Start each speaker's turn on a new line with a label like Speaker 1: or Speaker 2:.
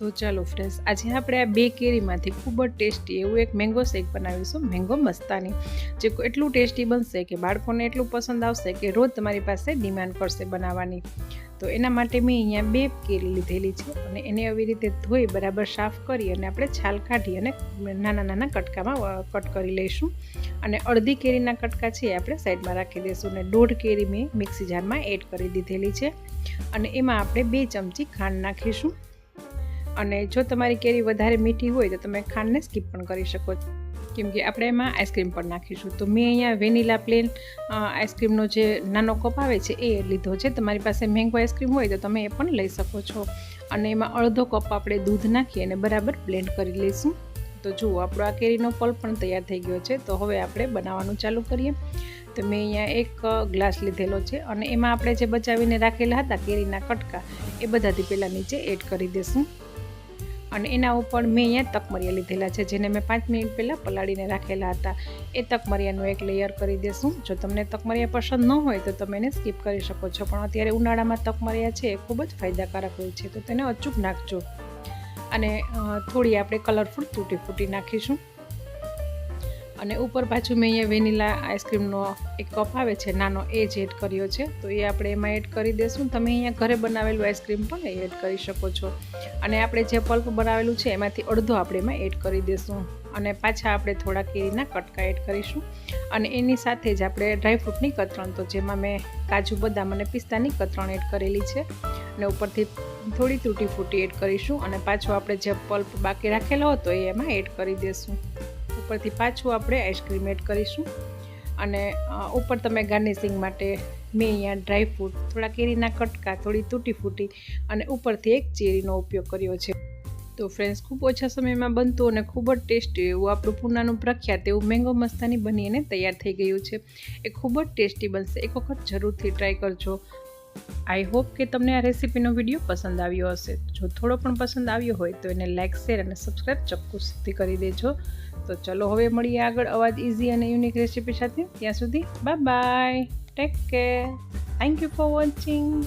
Speaker 1: તો ચાલો ફ્રેન્ડ્સ આજે આપણે આ બે કેરીમાંથી ખૂબ જ ટેસ્ટી એવું એક મેંગો શેક બનાવીશું. મેંગો મસ્તાની, જે એટલું ટેસ્ટી બનશે કે બાળકોને એટલું પસંદ આવશે કે રોજ તમારી પાસે ડિમાન્ડ કરશે બનાવવાની. તો એના માટે મેં અહીંયા બે કેરી લીધેલી છે અને એને આવી રીતે ધોઈ બરાબર સાફ કરી અને આપણે છાલ કાઢી અને નાના નાના કટકામાં કટ કરી લઈશું. અને અડધી કેરીના કટકા છે એ આપણે સાઈડમાં રાખી દઈશું અને દોઢ કેરી મેં મિક્સી જારમાં એડ કરી દીધેલી છે. અને એમાં આપણે બે ચમચી ખાંડ નાખીશું. અને જો તમારી કેરી વધારે મીઠી હોય તો તમે ખાંડને સ્કીપ પણ કરી શકો છો. કેમકે આપણે એમાં આઈસ્ક્રીમ પણ નાખીશું. તો મેં અહીંયા વેનીલા પ્લેન આઈસ્ક્રીમનો જે નાનો કપ આવે છે એ લીધો છે. તમારી પાસે મેંગો આઈસ્ક્રીમ હોય તો તમે એ પણ લઈ શકો છો. અને એમાં અડધો કપ આપણે દૂધ નાખી અને બરાબર બ્લેન્ડ કરી લઈશું. તો જુઓ, આપણો આ કેરીનો પલ્પ પણ તૈયાર થઈ ગયો છે. તો હવે આપણે બનાવવાનું ચાલુ કરીએ. તો મેં અહીંયા એક ગ્લાસ લીધેલો છે અને એમાં આપણે જે બચાવીને રાખેલા હતા કેરીના કટકા, એ બધાથી પહેલાં નીચે એડ કરી દઈશું અને એના ઉપર મેં અહીંયા તકમરિયા લીધેલા છે, જેને મેં પાંચ મિનિટ પહેલાં પલાળીને રાખેલા હતા. એ તકમરિયાનું એક લેયર કરી દેશું. જો તમને તકમરિયા પસંદ ન હોય તો તમે એને સ્કીપ કરી શકો છો. પણ અત્યારે ઉનાળામાં તકમરિયા છે એ ખૂબ જ ફાયદાકારક હોય છે. તો તેને અચૂક નાખજો. અને થોડી આપણે કલરફુલ તૂટી ફૂટી નાખીશું. અને ઉપર પાછું મેં અહીંયા વેનીલા આઈસ્ક્રીમનો એક કપ આવે છે, નાનો એ જ એડ કર્યો છે. તો એ આપણે એમાં એડ કરી દઈશું તમે અહીંયા ઘરે બનાવેલું આઈસ્ક્રીમ પણ એડ કરી શકો છો. અને આપણે જે પલ્પ બનાવેલું છે, એમાંથી અડધો આપણે એમાં એડ કરી દઈશું અને પાછા આપણે થોડા કેરીના કટકા એડ કરીશું. અને એની સાથે જ આપણે ડ્રાયફ્રૂટની કતરણ, તો જેમાં મેં કાજુ, બદામ અને પિસ્તાની કતરણ એડ કરેલી છે. અને ઉપરથી થોડી તૂટી ફૂટી એડ કરીશું. અને પાછો આપણે જે પલ્પ બાકી રાખેલો હતો, એ એમાં એડ કરી દઈશું ઉપરથી પાછું આપણે આઈસ્ક્રીમ એડ કરીશું. અને ઉપર તમે ગાર્નિશિંગ માટે મેં અહીંયા ડ્રાયફ્રૂટ થોડા કેરીના કટકા, થોડી તૂટી ફૂટી અને ઉપરથી એક ચેરીનો ઉપયોગ કર્યો છે. તો ફ્રેન્ડ્સ ખૂબ ઓછા સમયમાં બનતું અને ખૂબ જ ટેસ્ટી એવું આપણું પૂનાનું પ્રખ્યાત એવું મેંગો મસ્તાની બનીને તૈયાર થઈ ગયું છે. એ ખૂબ જ ટેસ્ટી બનશે. એક વખત જરૂરથી ટ્રાય કરજો. આઈ હોપ કે તમને આ રેસીપીનો વીડિયો પસંદ આવ્યો હશે. જો થોડો પણ પસંદ આવ્યો હોય તો એને લાઇક શેર અને સબસ્ક્રાઈબ સુધી કરી દેજો. તો ચલો હવે મળીએ આગળ અવાજ ઇઝી અને યુનિક રેસીપી સાથે. ત્યાં સુધી bye bye take care thank you for watching